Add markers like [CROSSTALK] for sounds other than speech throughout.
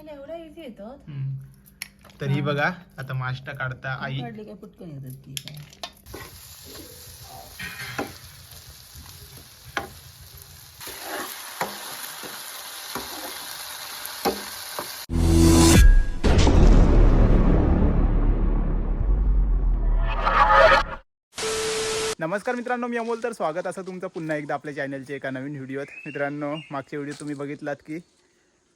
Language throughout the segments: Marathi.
खायला एवढा इझी येतात हम्म. तर ही. बघा आता माष्टा काढता आई. काढली काय पटकन येतात ती काय? नमस्कार मित्रांनो मी अमोल तर स्वागत. असं तुमचं पुन्हा एकदा आपल्या चॅनलच्या एका नवीन व्हिडिओत मित्रांनो मागच्या व्हिडिओ तुम्ही बघितलात की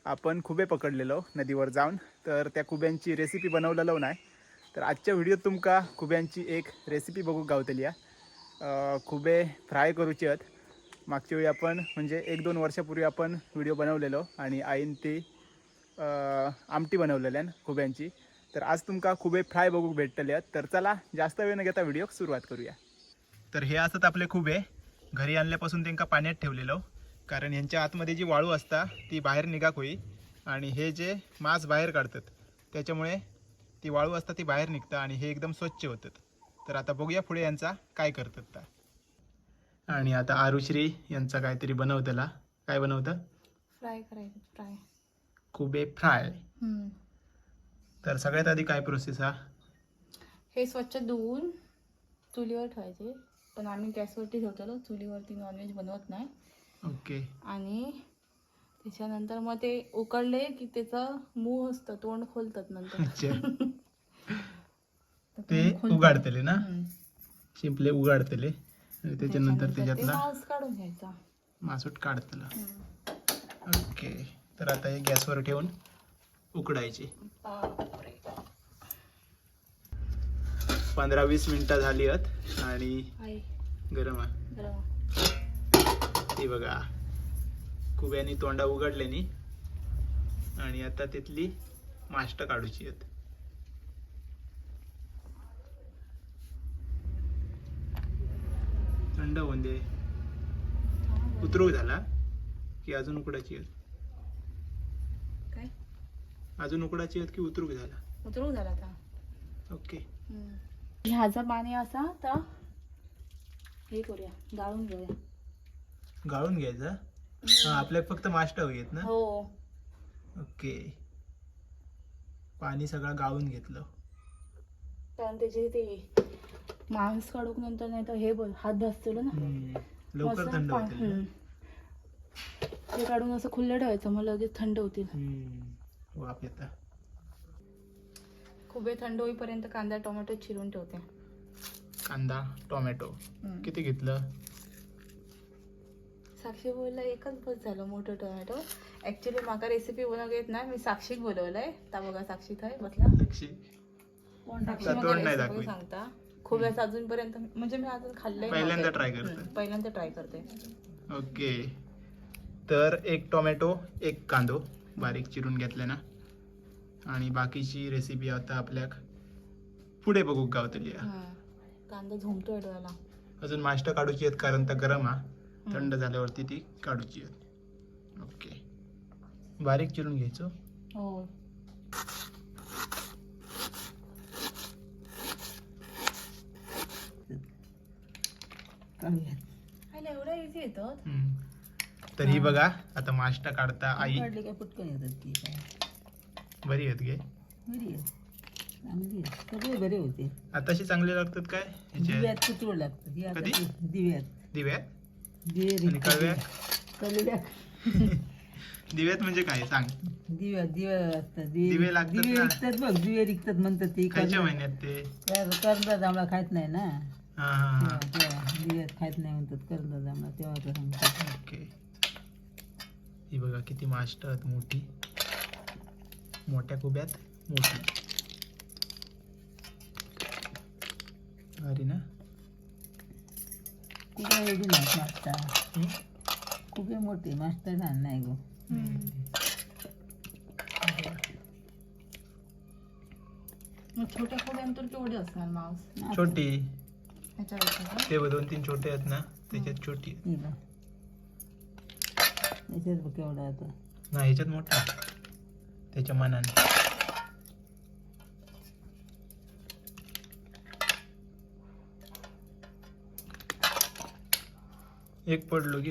आपण खुबे पकडलेलो नदीवर जाऊन. तर त्या खुब्यांची रेसिपी बनवलेलो नाही. तर आजच्या व्हिडिओत तुमका खुब्यांची एक रेसिपी बघूक गावतली आहे. खुबे फ्राय करूचे आहेत मागच्या वेळी आपण म्हणजे एक दोन वर्षापूर्वी आपण व्हिडिओ बनवलेलो आणि आईन ती आमटी बनवलेल्यान खुब्यांची. तर आज तुमका खुबे फ्राय बघूक भेटतले आहेत तर चला जास्त वेळ न घेता व्हिडिओ सुरुवात करूया. तर हे असतात आपले खुबे. घरी आणल्यापासून त्यांना पाण्यात ठेवलेलो. कारण यांच्या आतमध्ये जी वाळू असता ती बाहेर निघाक होई आणि हे जे मांस बाहेर काढतात त्याच्यामुळे ती वाळू असता ती बाहेर निघतं आणि हे एकदम स्वच्छ होतात. तर आता बघूया पुढे यांचा काय करतात आणि आता आरुश्री यांचा काहीतरी बनवतला. काय बनवतं? फ्राय करायचं फ्राय खुबे फ्राय. तर सगळ्यात आधी काय प्रोसेस हा? हे स्वच्छ धुवून चुलीवर ठेवायचे. पण आम्ही गॅसवरती ठेवतो चुलीवरती नॉनव्हेज बनवत नाही. ओके. आणि त्याच्यानंतर मग ते उकडले की त्याचं मूळ असतं तोंड खोलतात नंतर. ते. उघाडतले ना. शिंपले उघाडतले. आणि त्याच्यानंतर त्याच्यातला मांस काढून घ्यायचा. मासूट काढतला. ओके. तर आता हे गॅसवर ठेवून उकडायचे. बापरे. पंधरा वीस मिनिटं झाली आहेत आणि आई, गरम आहे. गरम. ती बघा. कुब्यानी तोंडा उघडल्यानी. आणि आता तिथली माष्ट काढूची आहेत. थंड होऊन दे. उतरू झाला. की अजून उकडाची आहेत. काय? अजून उकडाची आहेत की उतरूक झाला? उतरू झाला आता. ओके. ह्याचं पाणी असा तर हे करूया. गाळून घेऊया. गाळून घ्यायचा हा? आपल्या फक्त माष्ट हवी ना? हो. ओके. पाणी सगळं गाळून घेतलं. कारण त्याचे ते मांस काढूक नंतर नाही तर हे बघ हात भाजतो ना. लवकर थंड होतील. ते काढून असं खुल्लं ठेवायचं मग लगेच थंड होतील. वाफ येता. खूप वेळ थंड होईपर्यंत कांदा टोमॅटो चिरून ठेवते. कांदा टोमॅटो. किती घेतलं? साक्षी बोलला एकच बस झालं मोठं टोमॅटो. ऍक्च्युली माका रेसिपी बनवून येत ना मी साक्षीक बोलवलंय. ता बघा साक्षी थंय बसला. लक्षी साक्षी. सांगता. खोब्याचं अजूनपर्यंत म्हणजे मी अजून खाल्लंय पहिल्यांदा try करते. पहिल्यांदा ट्राय करते ओके. तर एक टोमॅटो एक कांदो. बारीक चिरून घेतले ना. आणि बाकीची रेसिपी आता आपल्याक पुढे बघू गावतली. हा. कांदा झोमतोय डोळ्याला. अजून माष्ट काढूची आहेत कारण तर गरम हा. थंड झाल्यावरती ती काढूची ओके. बारीक चिरून घ्यायचो. हो. एवढा इझी. तर. ही. बघा आता माष्टा काढता आई. काढली काय पटकन येतात ती? काय बरी आहेत गे. बरी चांगली सगळे बरे होते. आताशी चांगले लागतात काय? ह्याचे. दिव्यात कुचवड लागतं ही आता कधी? दिव्यात. दिव्यात? दिवे आणि कळव्या कळव्या दिव्यात म्हणजे काय? सांग. दिव्या दिव्या असतात दिवे लागतात दिवे ना. विकतात बघ दिवे विकतात म्हणतात ते. खायच्या महिन्यात ते? जांभळा खायत नाही ना? हा हा हा. तेव्हा- तेव्हा दिव्यात खायत नाही म्हणतात करंदा जांभळा तेव्हा तर सांगतात. ओके. ही बघा किती मास्ट आहेत मोठी. मोठ्या कुब्यात मोठी. अरे ना? कुठे एवढी नाही मास्ता हम्म? खूप मोठी मास्ता लहान नाही गो. मग छोट्या केवढे असणार मांस छोटी? ते दोन तीन छोटे आहेत ना त्याच्यात छोटी. ही बघ. याच्यात बघ केवढा आता. नाही ह्याच्यात मोठा त्याच्या मनाने. एक पडलो [LAUGHS] गे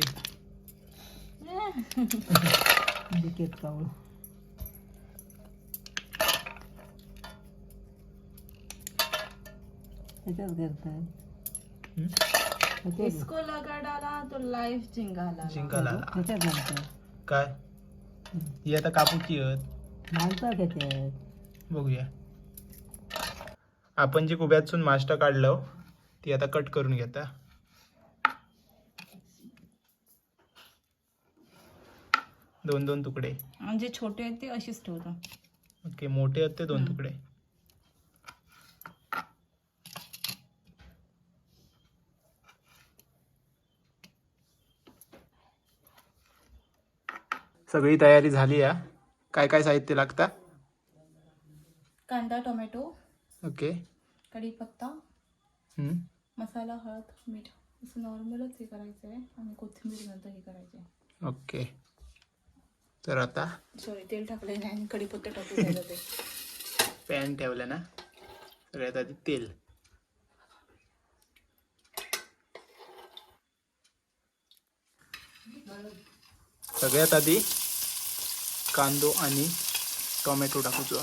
काय? ही आता कापूची आहेत? बघूया. आपण जी कुब्यातून मास्टर काढलं ती आता कट करून घेता. दोन दोन तुकडे? म्हणजे छोटे आहेत ते अशीच ठेवतो. ओके मोठे आहेत ते दोन. तुकडे. सगळी तयारी झाली आहे काय काय साहित्य लागतं? कांदा टोमॅटो ओके. कढीपत्ता हम्म. मसाला हळद मीठ. असं नॉर्मलच हे करायचं आहे आणि कोथिंबीर नंतर हे करायचं आहे ओके. तर आता सॉरी तेल टाकलं नाही आणि कढीपत्ता टाकून ते पॅन ठेवलं ना. सगळ्यात आधी तेल. सगळ्यात आधी कांदो आणि टोमॅटो टाकूचो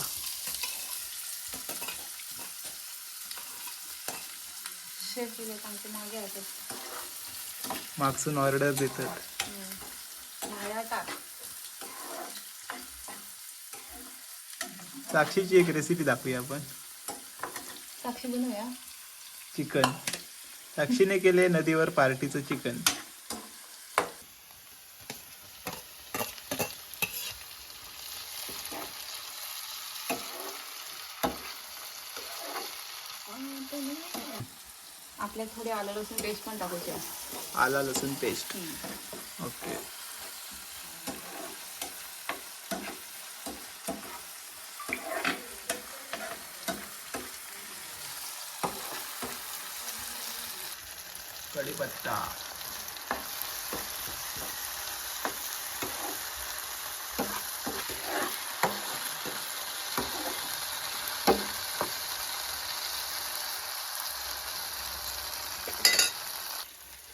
मागसून ऑर्डर देतात माया टाक साक्षीची एक रेसिपी दाखवूया आपण. साक्षी बनवूया. चिकन. साक्षीने केले नदीवर पार्टीचं चिकन. आपल्यात थोडे आलं लसूण पेस्ट पण टाकूचे आला लसूण पेस्ट ओके कढीपत्ता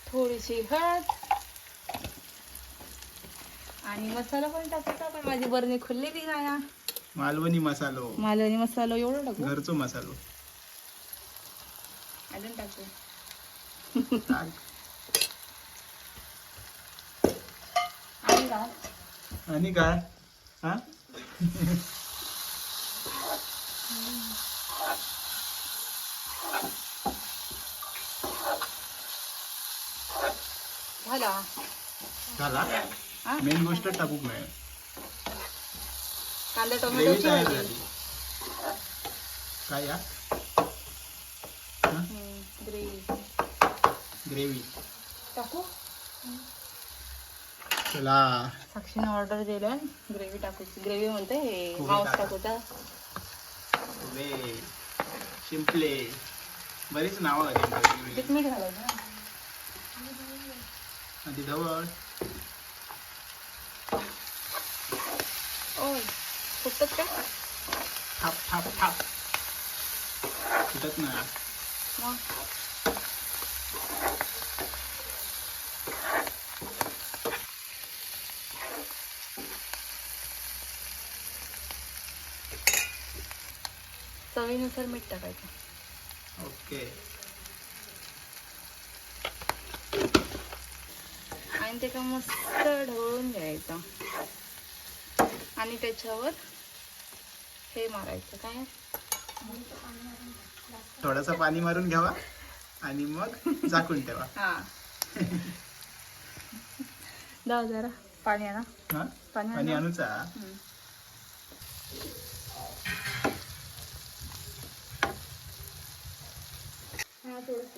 थोडीशी हळद. आणि मसाला पण टाकायचा पण माझी बरणी खुललेली नाही मालवणी मसालो. मालवणी मसाला एवढं टाकू घरचो मसालो. अजून टाकू टाक. आणि का आणि काय? हा? झाला? झाला? मेन गोष्ट टाकूक कांदा झाली. काय या ग्रेव्ही ग्रेव्ही. टाकू? चला. साक्षीने ऑर्डर दिलं ग्रेव्ही टाकूची ग्रेव्ही म्हणते हे मांस टाका. टाकूचा शिंपले. बरीच नावं. किती मीठ घालायचं ना? आधी जवळ ओ फुटत का? थाप थाप थाप. फुटत ना. मग? चवीनुसार मीठ टाकायचं. ओके. आणि ते का मस्त ढवळून घ्यायचं. आणि त्याच्यावर हे मारायचं काय? थोडासा पाणी मारून घ्यावा आणि मग झाकून ठेवा. [LAUGHS] हा. जरा. पाणी आणा. हा? पाणी पाणी आणा. आणूचा?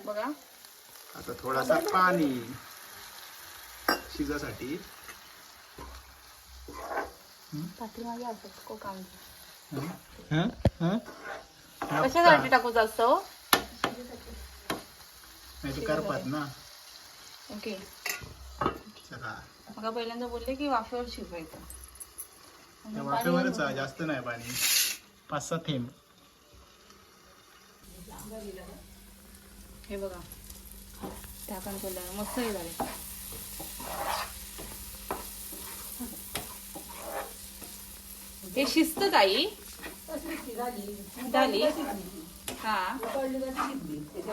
बघा. आता थोडासा पाणी शिजासाठी. पाठीमागे असत को काम हं? हं? हं? कशासाठी टाकू जास्त हो? नाही करपात ना. ओके. चला. पहिल्यांदा बोलले की वाफेवर शिजवायचं. वाफेवरच जास्त नाही पाणी. पाच सहा थेंब. हे बघा. झाकण केलं. मस्त हे झाले. हे शिस्त ताई. झाली. हा.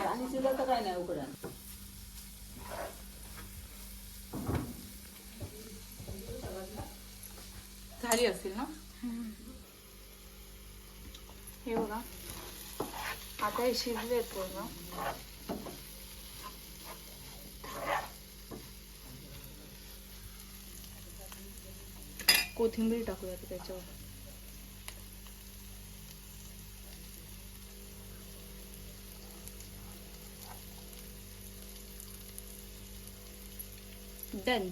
आणि शिजत काय नाही उकडा झाली असतील ना? हे बघा. आता हे शिजले पूर्ण. कोथिंबीर टाकूया आता त्याच्यावर. डन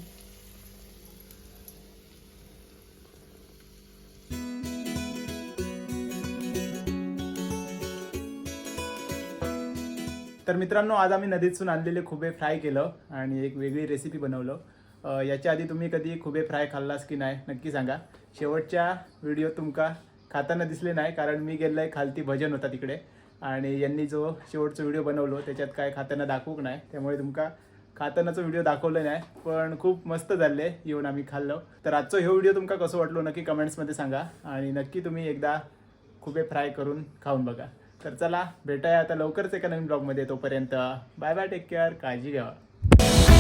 तर मित्रांनो आज आम्ही नदीतून आणलेले खुबे फ्राय केलं आणि एक वेगळी रेसिपी बनवलं. याच्या आधी तुम्ही कधी खुबे फ्राय खाल्लास की नाही नक्की सांगा. शेवटच्या व्हिडिओ तुमका खाताना दिसले नाही कारण मी गेलोय खालती भजन होता तिकडे. आणि यांनी जो शेवटचा व्हिडिओ बनवलो त्याच्यात काय खाताना दाखवूक नाही त्यामुळे तुमका खातानाचा व्हिडिओ दाखवलं नाही पण खूप मस्त झाले येऊन आम्ही खाल्लो. तर आजचा हे व्हिडिओ तुमका कसं वाटलो नक्की कमेंट्समध्ये सांगा. आणि नक्की तुम्ही एकदा खुबे फ्राय करून खाऊन बघा. तर चला भेटाया आता लवकरच एका नवीन ब्लॉगमध्ये तोपर्यंत बाय बाय टेक केअर काळजी घ्यावा